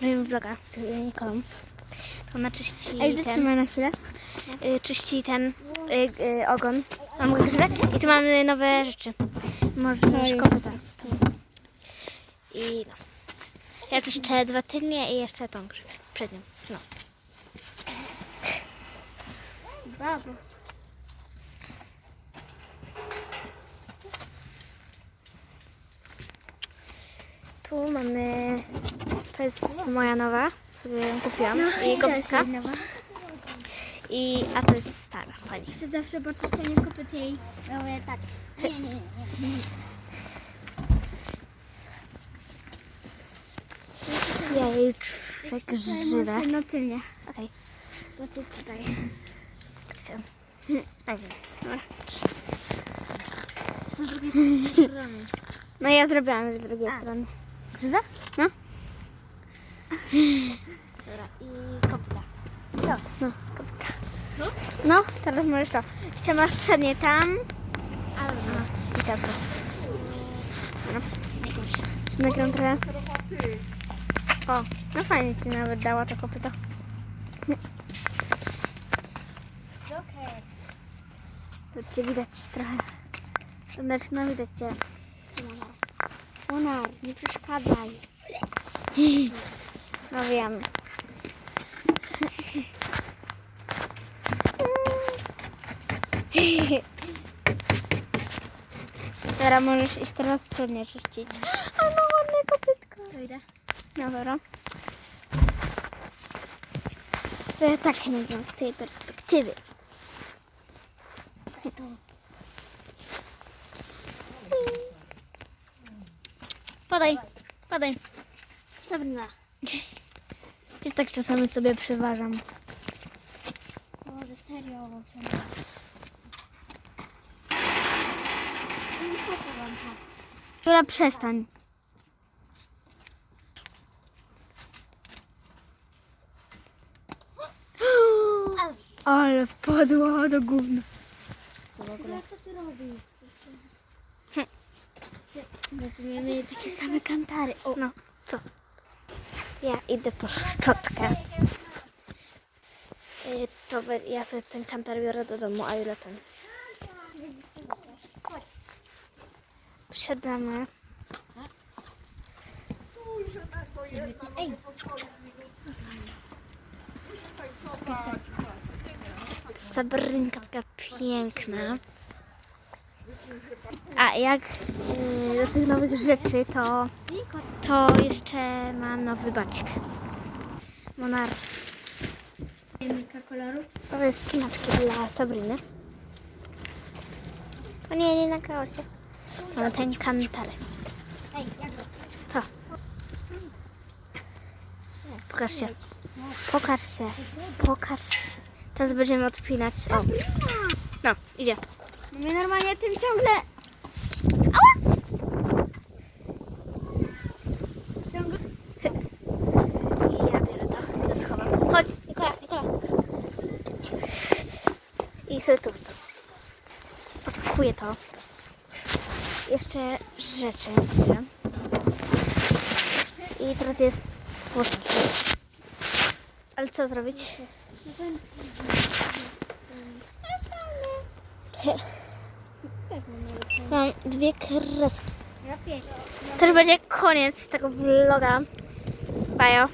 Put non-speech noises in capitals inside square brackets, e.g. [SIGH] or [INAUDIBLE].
robimy vloga z Nikolą. To ona czyści Ej, zatrzymaj na chwilę. y, czyści ten y, y, ogon. Mam grzywę i tu mamy nowe rzeczy. Może Oj. kopyta. I no. Ja jeszcze dwa tylnie i jeszcze tą grzywę przednią. No. Brawo. Tu mamy, to jest moja nowa, sobie ją kupiłam. I jest kopytka. nowa. I, a to jest stara pani. Czy zawsze po czyszczeniu kopyt jej robię tak. Nie, nie, nie. nie. Ja jej czczę grzywę. No tylnie. Okej. Bo ty tutaj. Okay. Tak. No ja zrobiłam już z drugiej strony. Grzywa? No. Dobra. I kopyta. To. No, kopytka. No, teraz możesz to. Jeszcze masz przednie tam. Ale no. I tak. No. Czy nagram trochę? O, no fajnie ci nawet dała to kopyto. Okej. To cię widać trochę. To Znaczy, no widać cię. Onar, nie przeszkadzaj. No wiem. Teraz możesz iść teraz przednie czyścić. Ale no ładne kopytko. To idę. Dobra. To ja tak nie wiem z tej perspektywy. To. Podaj, podaj. Sabrina. Też tak czasami sobie przeważam. Może serio owoce. Która przestań. [GASPS] Ale wpadła do gówna. Co w ogóle? Co ty robisz? Będziemy mieli takie same kantary. O, No, co? Ja idę po szczotkę. Y, To ja sobie ten kantar biorę do domu, a ile ten? Wsiadamy. Ej, Sabrynka taka piękna. A jak y, do tych nowych rzeczy, to, to jeszcze mam nowy bacik. Monar. To jest smaczki dla Sabryny. O nie, nie nagrało się. Mamy ten kantar. Co? Pokaż się. Pokaż się. Pokaż się. Teraz będziemy odpinać. O. No, idzie. Mnie normalnie tym ciągle... Ciągle... I ja biorę to. To schowam. Chodź, Nikola, Nikola. I sobie tu. tu. Odpakuję to. Jeszcze rzeczy. bierę. I teraz jest. Ale co zrobić? Mam dwie kreski. Już będzie koniec tego vloga. Bajo.